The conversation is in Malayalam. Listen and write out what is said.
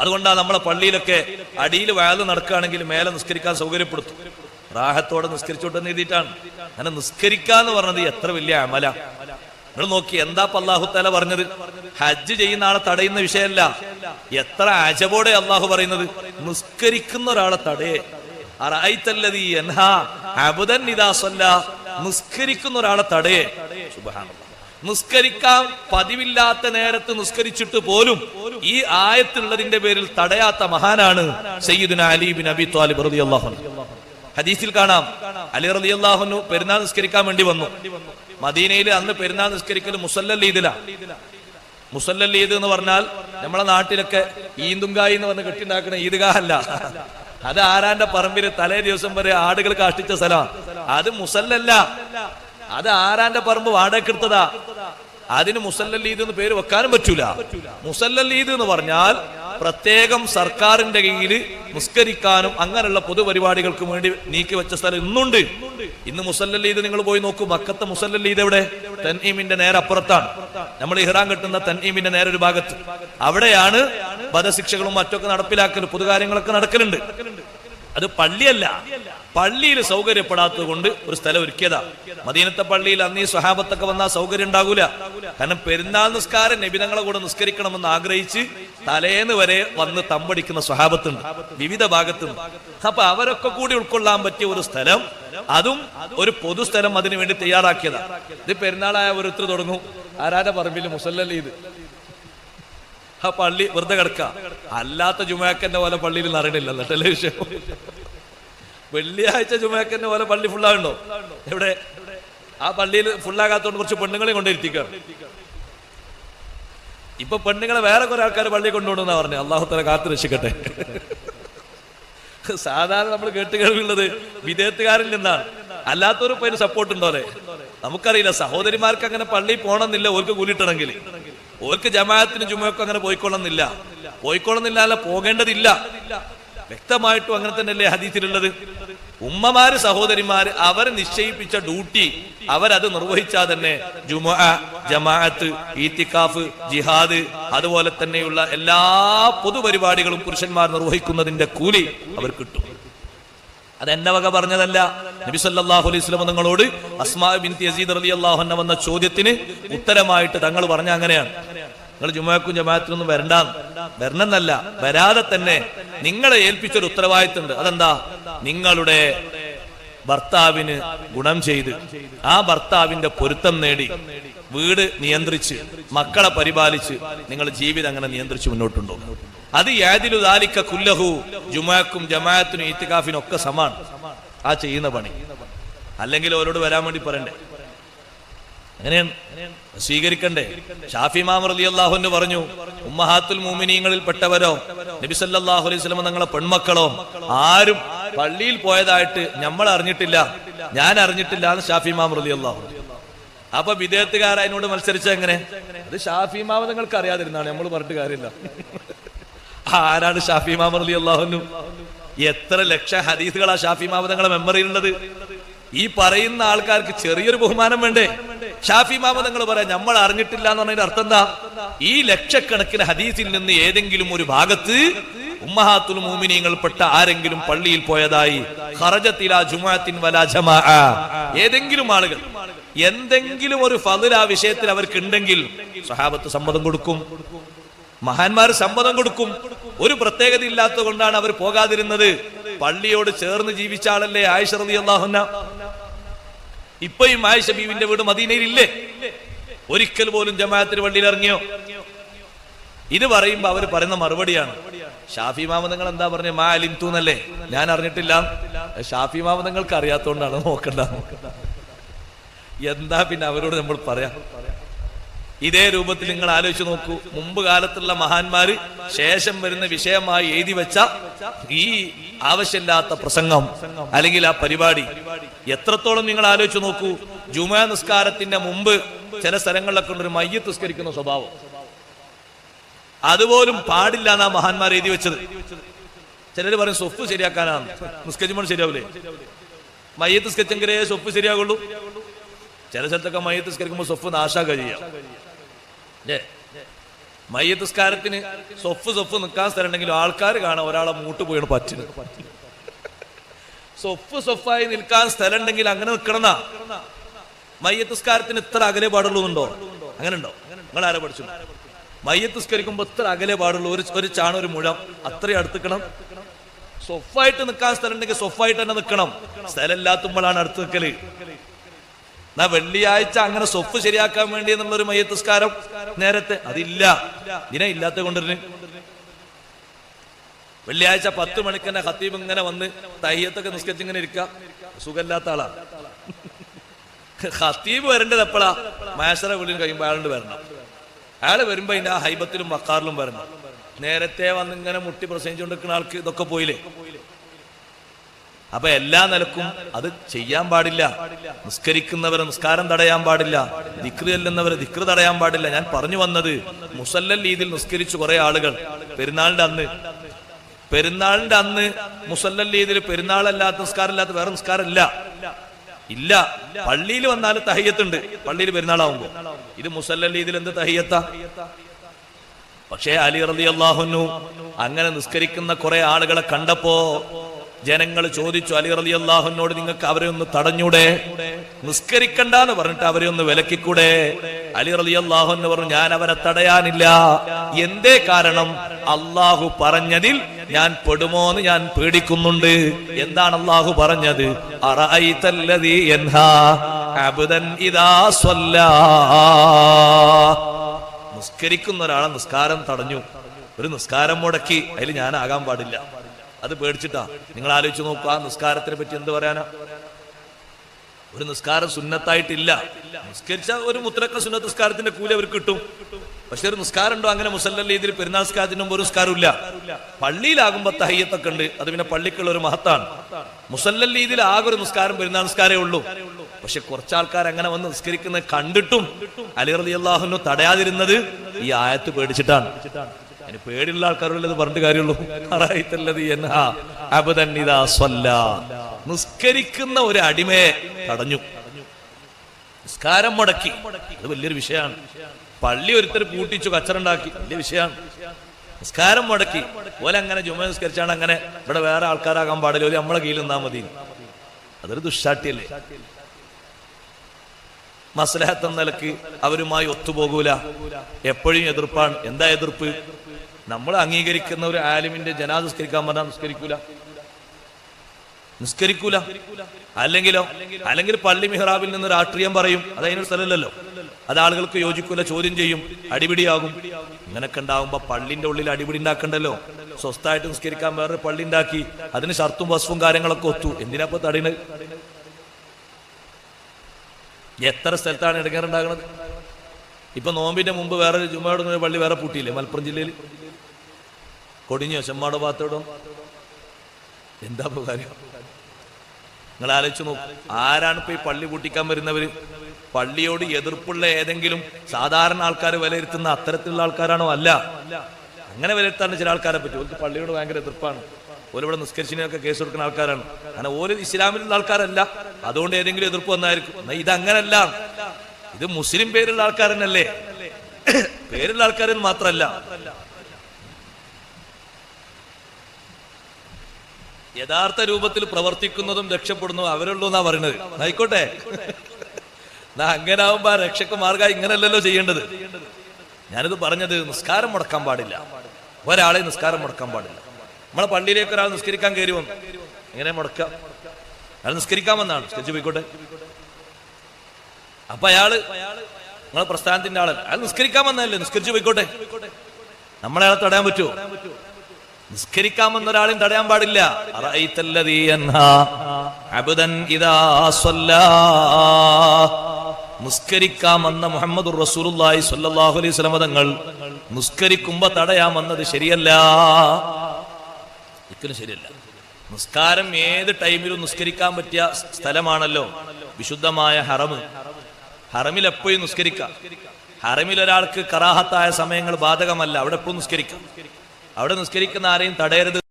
അതുകൊണ്ടാണ് നമ്മളെ പള്ളിയിലൊക്കെ അടിയിൽ വയൽ നടക്കുകയാണെങ്കിൽ മേലെ നിസ്കരിക്കാൻ സൗകര്യപ്പെടുത്തും. റാഹത്തോടെ നിസ്കരിച്ചോട്ടെന്ന് എഴുതിയിട്ടാണ്. അങ്ങനെ നിസ്കരിക്കാന്ന് പറഞ്ഞത് എത്ര വലിയ അമല. നിങ്ങൾ നോക്കി എന്താ അള്ളാഹു തല പറഞ്ഞത്? ഹജ്ജ് ചെയ്യുന്ന ആളെ തടയുന്ന വിഷയമല്ല. എത്ര അജബോടെ അള്ളാഹു പറയുന്നത്? നിസ്കരിക്കുന്ന ഒരാളെ തടയേ. നിസ്കരിക്കുന്ന ഒരാളെ തടയേ. സുബ്ഹാനല്ലാഹ് നിസ്കരിക്കാൻ പതിവില്ലാത്ത നേരത്ത് നിസ്കരിച്ചിട്ട് പോലും ഈ ആയത്തുള്ളതിന്റെ പേരിൽ തടയാത്ത മഹാനാണ് സയ്യിദുന അലി അബി ത്വാലിബ് റളിയല്ലാഹു അൻഹു. ഹദീസിൽ കാണാം അലി റളിയല്ലാഹു അള്ളാഹുനു പെരുന്നാൾ നിസ്കരിക്കാൻ വേണ്ടി വന്നു. മദീനയിൽ അന്ന് പെരുന്നാൾ നിസ്കരിക്കൽ മുസല്ലൽ മുസല്ല മുസല്ലൽ ഈദ് എന്ന് പറഞ്ഞാൽ നമ്മളെ നാട്ടിലൊക്കെ ഈന്തുങ്കായി എന്ന് പറഞ്ഞ് കെട്ടിണ്ടാക്കുന്ന ഈദ്ഗാഹ് അല്ല അത് ആരാന്റെ പറമ്പിൽ തലേ ദിവസം വരെ ആടുകൾ കാഷ്ടിച്ച സ്ഥലമാണ്. അത് മുസല്ലല്ല. അത് ആരാന്റെ പറമ്പ് വാടകെടുത്തതാ അതിന് മുസല്ലീദ് എന്ന് പേര് വെക്കാനും പറ്റൂല. മുസല്ലീദ് എന്ന് പറഞ്ഞാൽ പ്രത്യേകം സർക്കാരിന്റെ കീഴിൽ നിസ്കരിക്കാനും അങ്ങനെയുള്ള പൊതുപരിപാടികൾക്ക് വേണ്ടി നീക്കി വെച്ച സ്ഥലം ഇന്നുണ്ട്. ഇന്ന് മുസല്ലീദ് നിങ്ങൾ പോയി നോക്കൂ. മക്കത്തെ മുസല്ലീദ് എവിടെ? തൻഈമിന്റെ നേരെ അപ്പുറത്താണ്. നമ്മൾ ഇഹ്റാൻ കെട്ടുന്ന തൻഈമിന്റെ നേരെ ഒരു ഭാഗത്ത്. അവിടെയാണ് വധശിക്ഷകളും മറ്റൊക്കെ നടപ്പിലാക്കൽ പൊതുകാര്യങ്ങളൊക്കെ നടക്കലുണ്ട്. അത് പള്ളിയല്ല. പള്ളിയിൽ സൗകര്യപ്പെടാത്തത് കൊണ്ട് ഒരു സ്ഥലം ഒരുക്കിയതാ. മദീനത്തെ പള്ളിയിൽ അന്ന് ഈ സ്വഹാബത്തൊക്കെ വന്നാൽ സൗകര്യം ഉണ്ടാകൂല. കാരണം പെരുന്നാൾ നിസ്കാരം നബിതങ്ങളെ കൂടെ നിസ്കരിക്കണമെന്ന് ആഗ്രഹിച്ച് തലേന്ന് വരെ വന്ന് തമ്പടിക്കുന്ന സ്വഹാബത്തുണ്ട്. വിവിധ ഭാഗത്തുണ്ട്. അപ്പൊ അവരൊക്കെ കൂടി ഉൾക്കൊള്ളാൻ പറ്റിയ ഒരു സ്ഥലം അതും ഒരു പൊതുസ്ഥലം അതിനു വേണ്ടി തയ്യാറാക്കിയതാണ് ഇത് പെരുന്നാളായ ഓരോരുത്തർ തുടങ്ങും. ആരാരെ പറമ്പിൽ മുസല്ലീത് ആ പള്ളി വെറുതെ കിടക്ക. അല്ലാത്ത ജുമാക്കന്റെ പോലെ പള്ളിയിൽ നിറയണില്ല ടെലിവിഷൻ വെള്ളിയാഴ്ച ജുമാക്കന്റെ പോലെ പള്ളി ഫുള്ളാണ്ടോ എവിടെ? ആ പള്ളിയിൽ ഫുള്ളാകാത്തോണ്ട് കുറച്ച് പെണ്ണുങ്ങളെ കൊണ്ടിരുത്തിക്കാണ് ഇപ്പൊ പെണ്ണുങ്ങളെ വേറെ കുറെ ആൾക്കാർ പള്ളിയിൽ കൊണ്ടുപോകണമെന്നാ പറഞ്ഞു. അള്ളാഹു തല കാത്തു രക്ഷിക്കട്ടെ. സാധാരണ നമ്മൾ കേട്ട് കേൾവിയുള്ളത് വിദേഹത്തുകാരിൽ നിന്നാണ്. അല്ലാത്തവരും അതിന് സപ്പോർട്ട് ഉണ്ടോലെ നമുക്കറിയില്ല. സഹോദരിമാർക്ക് അങ്ങനെ പള്ളി പോകണമെന്നില്ല. ഓർക്ക് കൂലിട്ടണമെങ്കിൽ ഓർക്ക് ജമാഅത്തിന് ചുമയൊക്കെ അങ്ങനെ പോയിക്കൊള്ളണമെന്നില്ല. പോയിക്കൊള്ളുന്നില്ല അല്ല പോകേണ്ടതില്ല. വ്യക്തമായിട്ടും അങ്ങനെ തന്നെയല്ലേ ഹദീസിലുള്ളത്? ഉമ്മമാര് സഹോദരിമാര് അവർ നിശ്ചയിപ്പിച്ച ഡ്യൂട്ടി അവരത് നിർവഹിച്ചാൽ തന്നെ ജുമ ജമാഅത്ത് ഈത്തിക്കാഫ് ജിഹാദ് അതുപോലെ തന്നെയുള്ള എല്ലാ പൊതുപരിപാടികളും പുരുഷന്മാർ നിർവഹിക്കുന്നതിന്റെ കൂലി അവർ കിട്ടും. അത് എന്നെ വക പറഞ്ഞതല്ല. നബി സല്ലല്ലാഹു അലൈഹി സ്വലം നിങ്ങളോട് അസ്മാ ബിൻ യസീദ് അലി അള്ളാഹു വന്ന ചോദ്യത്തിന് ഉത്തരമായിട്ട് തങ്ങൾ പറഞ്ഞ അങ്ങനെയാണ്. നിങ്ങൾ ജുമാക്കും ജമാഅത്തിനൊന്നും വരണ്ട വരണമെന്നല്ല വരാതെ തന്നെ നിങ്ങളെ ഏൽപ്പിച്ചൊരു ഉത്തരവാദിത്തമുണ്ട്. അതെന്താ? നിങ്ങളുടെ ഭർത്താവിന് ഗുണം ചെയ്ത് ആ ഭർത്താവിന്റെ പൊരുത്തം നേടി വീട് നിയന്ത്രിച്ച് മക്കളെ പരിപാലിച്ച് നിങ്ങൾ ജീവിതം അങ്ങനെ നിയന്ത്രിച്ച് മുന്നോട്ടുണ്ടോ? അത് യാതിലു ദാലിക്ക കുല്ലഹു ജുമാക്കും ജമാഅത്തിനും ഈത്തികാഫിനും ഒക്കെ സമാണ് ആ ചെയ്യുന്ന പണി. അല്ലെങ്കിൽ അവരോട് വരാൻ വേണ്ടി പറയണ്ടേ? അങ്ങനെയാണ് സ്വീകരിക്കണ്ടേ? ഷാഫി മാമർ അലി അള്ളാഹുന്ന് പറഞ്ഞു ഉമ്മഹാത്തുൽ മൂമിനീങ്ങളിൽ പെട്ടവരോ നബിസല്ലാഹു അലൈഹി വസല്ലം തങ്ങളെ പെൺമക്കളോ ആരും പള്ളിയിൽ പോയതായിട്ട് നമ്മൾ അറിഞ്ഞിട്ടില്ല. ഞാൻ അറിഞ്ഞിട്ടില്ല എന്ന് ഷാഫി മാമർ അലി അള്ളാഹു അപ്പൊ വിദേഹത്തുകാർ അതിനോട് മത്സരിച്ച എങ്ങനെ? അത് ഷാഫി മാമ നിങ്ങൾക്ക് അറിയാതിരുന്നാണ് നമ്മൾ പറഞ്ഞിട്ട് കാര്യമില്ല. ആരാണ് ഷാഫി മാമർ അലി അള്ളാഹുന്നു എത്ര ലക്ഷ ഹദീസുകളാ ഷാഫി മാമ തങ്ങളെ മെമ്മറിയിലുള്ളത് ഈ പറയുന്ന ആൾക്കാർക്ക് ചെറിയൊരു ബഹുമാനം വേണ്ടേ? ഷാഫി മാമ നിങ്ങൾ പറയാം നമ്മൾ അറിഞ്ഞിട്ടില്ല എന്ന് പറഞ്ഞതിന്റെ അർത്ഥം എന്താ? ഈ ലക്ഷക്കണക്കിന് ഹദീസിൽ നിന്ന് ഏതെങ്കിലും ഒരു ഭാഗത്ത് ഉമ്മഹാത്തുൽ മൂമിനീങ്ങൾപ്പെട്ട ആരെങ്കിലും പള്ളിയിൽ പോയതായി ഏതെങ്കിലും ആളുകൾ എന്തെങ്കിലും ഒരു ഫതിൽ ആ വിഷയത്തിൽ അവർക്ക് ഉണ്ടെങ്കിൽ സഹാബത്ത് സമ്മതം കൊടുക്കും. മഹാന്മാർ സമ്മതം കൊടുക്കും. ഒരു പ്രത്യേകത ഇല്ലാത്തത് കൊണ്ടാണ് അവർ പോകാതിരുന്നത്. പള്ളിയോട് ചേർന്ന് ജീവിച്ച ആളല്ലേ ആയിഷ റളിയല്ലാഹു അള്ളാഹുന്ന ഇപ്പോഴും ആയിഷ ബീവിന്റെ വീട് മദീനയിലില്ലേ? ഒരിക്കൽ പോലും ജമാഅത്തിന് വള്ളിയിൽ ഇറങ്ങിയോ? ഇത് പറയുമ്പോ അവർ പറയുന്ന മറുപടിയാണ്. ഷാഫി മാമ നിങ്ങൾ എന്താ പറഞ്ഞ? മാ അലിംതു എന്നല്ലേ? ഞാൻ അറിഞ്ഞിട്ടില്ല. ഷാഫി മാമ നിങ്ങൾക്ക് അറിയാത്തോണ്ടാണ് നോക്കണ്ട. എന്താ പിന്നെ അവരോട് നമ്മൾ പറയാം? ഇതേ രൂപത്തിൽ നിങ്ങൾ ആലോചിച്ച് നോക്കൂ. മുമ്പ് കാലത്തുള്ള മഹാന്മാര് ശേഷം വരുന്ന വിഷയമായി എഴുതി വെച്ച ഈ ആവശ്യമില്ലാത്ത പ്രസംഗം അല്ലെങ്കിൽ ആ പരിപാടി എത്രത്തോളം നിങ്ങൾ ആലോചിച്ച് നോക്കൂ. ജുമാ നിസ്കാരത്തിന്റെ മുമ്പ് ചില സ്ഥലങ്ങളിലൊക്കെ ഒരു മയ്യത്ത് തുസ്കരിക്കുന്ന സ്വഭാവം. അതുപോലും പാടില്ല എന്നാ മഹാന്മാർ എഴുതി വെച്ചത്. ചിലര് പറയും സ്വപ്പ് ശരിയാക്കാനാണ്. നിസ്കരിച്ചുമ്പോൾ ശരിയാവില്ലേ? മയ്യത്ത് സ്കെച്ചെങ്കിലേ സ്വപ്പ് ശരിയാകുള്ളൂ. ചില സ്ഥലത്തൊക്കെ മയ്യത്ത് സ്കരിക്കുമ്പോൾ സ്വപ്പ് നാശാ കഴിയാം അല്ലേ മയ്യത്തുസ്കാരത്തിന് സൊഫ് സൊഫ് നിൽക്കാൻ സ്ഥലം ഉണ്ടെങ്കിലും ആൾക്കാർ കാണാൻ ഒരാളെ മൂട്ട് പോയാണ് പറ്റുന്നത് സൊഫ് സൊഫായി നിൽക്കാൻ സ്ഥലം ഉണ്ടെങ്കിൽ അങ്ങനെ നിൽക്കണമെന്നാ? മയ്യത്തുസ്കാരത്തിന് ഇത്ര അകലെ പാടുള്ളൂന്നുണ്ടോ അങ്ങനെ ഉണ്ടോ നിങ്ങൾ ആരെ പഠിച്ചു? മയ്യത്തുസ്കരിക്കുമ്പോ ഇത്ര അകലെ പാടുള്ളൂ. ഒരു ഒരു ചാണ ഒരു മുഴം അത്രയും അടുത്തിക്കണം. സൊഫായിട്ട് നിൽക്കാൻ സ്ഥലം ഉണ്ടെങ്കിൽ സൊഫായിട്ട് തന്നെ നിൽക്കണം. സ്ഥലം ഇല്ലാത്തുമ്പോഴാണ് അടുത്ത് നിൽക്കൽ. എന്നാ വെള്ളിയാഴ്ച അങ്ങനെ സ്വപ്പ് ശരിയാക്കാൻ വേണ്ടി എന്നുള്ള ഒരു മയ്യത്തുസ്കാരം നേരത്തെ അതില്ല. ഇതിനെ ഇല്ലാത്ത കൊണ്ടിരുന്നു വെള്ളിയാഴ്ച പത്ത് മണിക്ക് തന്നെ ഹത്തീബ് ഇങ്ങനെ വന്ന് തയ്യത്തൊക്കെ നിസ്കരിച്ച് ഇങ്ങനെ ഇരിക്കുക സുഖമില്ലാത്ത ആളാ. ഹത്തീബ് വരേണ്ടത് എപ്പോഴാ മാഷറെ വിളിന് കഴിയുമ്പോൾ അയാളുണ്ട് വരണം. അയാൾ വരുമ്പോ അതിന്റെ ആ ഹൈബത്തിലും വക്കാറിലും വരണം. നേരത്തെ വന്ന് ഇങ്ങനെ മുട്ടി പ്രസംഗിച്ചുകൊണ്ടിരിക്കുന്ന ആൾക്ക് ഇതൊക്കെ പോയില്ലേ? അപ്പൊ എല്ലാ നിലക്കും അത് ചെയ്യാൻ പാടില്ല. നിസ്കരിക്കുന്നവരെ നിസ്കാരം തടയാൻ പാടില്ല. ദിക്റ് ചെല്ലുന്നവരെ ദിക്റ് തടയാൻ പാടില്ല. ഞാൻ പറഞ്ഞു വന്നത് മുസല്ലൽ രീതിയിൽ നിസ്കരിച്ചു കുറെ ആളുകൾ. പെരുന്നാളിന്റെ അന്ന്. പെരുന്നാളിന്റെ അന്ന് മുസല്ലൽ രീതിയിൽ പെരുന്നാളല്ലാത്ത നിസ്കാരമില്ലാത്ത വേറെ നിസ്കാരമില്ല. ഇല്ല. പള്ളിയിൽ വന്നാൽ തഹയ്യത്തുണ്ട്. പള്ളിയിൽ പെരുന്നാളാവുമ്പോ. ഇത് മുസല്ലൽ രീതിയിൽ എന്ത് തഹയ്യത്ത? പക്ഷേ അലി റലി അള്ളാഹുനു അങ്ങനെ നിസ്കരിക്കുന്ന കുറെ ആളുകളെ കണ്ടപ്പോ ജനങ്ങൾ ചോദിച്ചു അലി റലി അള്ളാഹുനോട് നിങ്ങൾക്ക് അവരെ ഒന്ന് തടഞ്ഞൂടെ? നിസ്കരിക്കണ്ട എന്ന് പറഞ്ഞിട്ട് അവരെ ഒന്ന് വിലക്കിക്കൂടെ? അലി റലി അള്ളാഹുന്ന് പറഞ്ഞു ഞാൻ അവരെ തടയാനില്ല. എന്തേ കാരണം? അള്ളാഹു പറഞ്ഞതിൽ ഞാൻ പെടുമോ എന്ന് ഞാൻ പേടിക്കുന്നുണ്ട്. എന്താണ് അള്ളാഹു പറഞ്ഞത്? നിസ്കരിക്കുന്ന ഒരാളെ നിസ്കാരം തടഞ്ഞു. ഒരു നിസ്കാരം മുടക്കി അതിൽ ഞാൻ ഞാനാകാൻ പാടില്ല. അത് പേടിച്ചിട്ടാ. നിങ്ങൾ ആലോചിച്ച് നോക്കുക നിസ്കാരത്തിനെ പറ്റി എന്ത് പറയാനാ? ഒരു നിസ്കാരം സുന്നത്തായിട്ടില്ല. നിസ്കരിച്ച ഒരു മുത്തലക്ക സുന്നത്ത് നിസ്കാരത്തിന്റെ കൂലി അവർക്ക് കിട്ടും. പക്ഷെ ഒരു നിസ്കാരം ഉണ്ടോ അങ്ങനെ മുസല്ല രീതിയിൽ പെരുന്നാൾ നിസ്കാരത്തിന് മുമ്പ് ഒരു നിസ്കാരം ഇല്ല പള്ളിയിലാകുമ്പോ തഹയ്യത്തൊക്കെ ഉണ്ട്. അത് പിന്നെ പള്ളിക്കുള്ള ഒരു മഹത്താണ്. മുസല്ല രീതിയിൽ ആകെ ഒരു നിസ്കാരം പെരുന്നാസ്കാരേ ഉള്ളൂ. പക്ഷെ കുറച്ചാൾക്കാർ അങ്ങനെ വന്ന് നിസ്കരിക്കുന്നത് കണ്ടിട്ടും അലി റലി അള്ളാഹുനു തടയാതിരുന്നത് ഈ ആയത്ത് പേടിച്ചിട്ടാണ്. അതിന് പേടിയുള്ള ആൾക്കാരുള്ളത് പറഞ്ഞിട്ട് കാര്യമുള്ളൂ. നിസ്കരിക്കുന്ന ഒരു അടിമയെ തടഞ്ഞു. നിസ്കാരം മുടക്കി. അത് വലിയൊരു വിഷയമാണ്. പള്ളി ഒരുത്തർ പൂട്ടിച്ചു കച്ചറുണ്ടാക്കി. വലിയ വിഷയമാണ്. നിസ്കാരം മുടക്കി. പോലെ അങ്ങനെ ജുമ നിസ്കരിച്ചാണ് അങ്ങനെ ഇവിടെ വേറെ ആൾക്കാരാകാൻ പാടില്ല. ഒരു നമ്മളെ കയ്യിൽ നിന്നാ മതി അതൊരു ദുഷ്ടാട്ടിയല്ലേ? മസ്ലഹത്ത് എന്ന നിലയ്ക്ക് അവരുമായി ഒത്തുപോകൂല. എപ്പോഴും എതിർപ്പാണ്. എന്താ എതിർപ്പ്? നമ്മൾ അംഗീകരിക്കുന്ന ഒരു ആലിമിന്റെ ജനാ നിസ്കരിക്കാൻ പറഞ്ഞാൽ നിസ്കരിക്കൂല. നിസ്കരിക്കൂല. അല്ലെങ്കിലോ? അല്ലെങ്കിൽ പള്ളി മിഹ്റാബിൽ നിന്ന് രാഷ്ട്രീയം പറയും. അത് അതിനൊരു സ്ഥലമല്ലല്ലോ. അത് ആളുകൾക്ക് യോജിക്കൂല ചോദ്യം ചെയ്യും. അടിപിടിയാകും. ഇങ്ങനൊക്കെ ഉണ്ടാകുമ്പോ പള്ളിന്റെ ഉള്ളിൽ അടിപിടി ഉണ്ടാക്കണ്ടല്ലോ? സ്വസ്ഥായിട്ട് നിസ്കരിക്കാൻ വേറൊരു പള്ളി ഉണ്ടാക്കി. അതിന് ഷർത്തും വസ്വും കാര്യങ്ങളൊക്കെ ഒത്തു. എന്തിനാ തടീണ് എത്ര സ്ഥലത്താണ് ഇടങ്ങാറുണ്ടാകുന്നത് ഇപ്പൊ നോമ്പിന്റെ മുമ്പ് വേറെ ജുമയോട് പള്ളി വേറെ പൂട്ടിയില്ലേ? മലപ്പുറം ജില്ലയിൽ കൊടിഞ്ഞോ? ചെമ്മാട് ഭാഗത്തോടും? എന്താ കാര്യം? നിങ്ങൾ ആലോചിച്ച് നോക്കൂ. ആരാണ് ഇപ്പൊ ഈ പള്ളി പൂട്ടിക്കാൻ വരുന്നവര്? പള്ളിയോട് എതിർപ്പുള്ള ഏതെങ്കിലും സാധാരണ ആൾക്കാർ വിലയിരുത്തുന്ന അത്തരത്തിലുള്ള ആൾക്കാരാണോ? അല്ല. അങ്ങനെ വിലയിരുത്താൻ ചില ആൾക്കാരെ പറ്റും. പള്ളിയോട് ഭയങ്കര എതിർപ്പാണ്. ഓൽ ഇവിടെ നിസ്കരിച്ചിനൊക്കെ കേസ് കൊടുക്കുന്ന ആൾക്കാരാണ്. കാരണം ഓൽ ഇസ്ലാമിലുള്ള ആൾക്കാരല്ല. അതുകൊണ്ട് ഏതെങ്കിലും എതിർപ്പ് വന്നായിരിക്കും. ഇത് അങ്ങനല്ല ഇത് മുസ്ലിം പേരുള്ള ആൾക്കാരനല്ലേ പേരുള്ള ആൾക്കാരിൽ മാത്രമല്ല. യഥാർത്ഥ രൂപത്തിൽ പ്രവർത്തിക്കുന്നതും രക്ഷപ്പെടുന്നതും അവരുള്ളൂ എന്നാ പറയുന്നത് ആയിക്കോട്ടെ. അങ്ങനെ ആവുമ്പോ ആ രക്ഷക്ക് മാർഗം ഇങ്ങനെയല്ലല്ലോ ചെയ്യേണ്ടത്. ഞാനിത് പറഞ്ഞത് നിസ്കാരം മുടക്കാൻ പാടില്ല. ഒരാളെ നിസ്കാരം മുടക്കാൻ പാടില്ല. നമ്മളെ പള്ളിയിലേക്ക് ഒരാൾ നിസ്കരിക്കാൻ കയറി വന്നു എങ്ങനെ മുടക്കാം. അയാൾ നിസ്കരിക്കാൻ വന്നാണ്. നിസ്കരിച്ചു പോയിക്കോട്ടെ. അപ്പൊ അയാൾ നമ്മളെ പ്രസ്ഥാനത്തിന്റെ ആളല്ല. അയാൾ നിസ്കരിക്കാൻ വന്നല്ലേ നിസ്കരിച്ചു പോയിക്കോട്ടെ. നമ്മളെ അയാളെ തടയാൻ പറ്റുമോ? നിസ്കരിക്കാമെന്ന ഒരാളെയും തടയാൻ പാടില്ല. നിസ്കരിക്കാമെന്ന മുഹമ്മദ് റസൂലുള്ളാഹി സ്വല്ലല്ലാഹു അലൈഹി വസല്ലം തങ്ങൾ നിസ്കരിക്കുമ്പോ തടയാമെന്നത് ശരിയല്ല. ഒരിക്കലും ശരിയല്ല. നിസ്കാരം ഏത് ടൈമിലും നിസ്കരിക്കാൻ പറ്റിയ സ്ഥലമാണല്ലോ. വിശുദ്ധമായ ഹറമ്. ഹറമിൽ എപ്പോഴും നിസ്കരിക്കാം. ഹറമിൽ ഒരാൾക്ക് കറാഹത്തായ സമയങ്ങൾ ബാധകമല്ല. അവിടെ എപ്പോഴും നിസ്കരിക്കാം. അവിടെ നിസ്കരിക്കുന്ന ആരെയും തടയരുത്.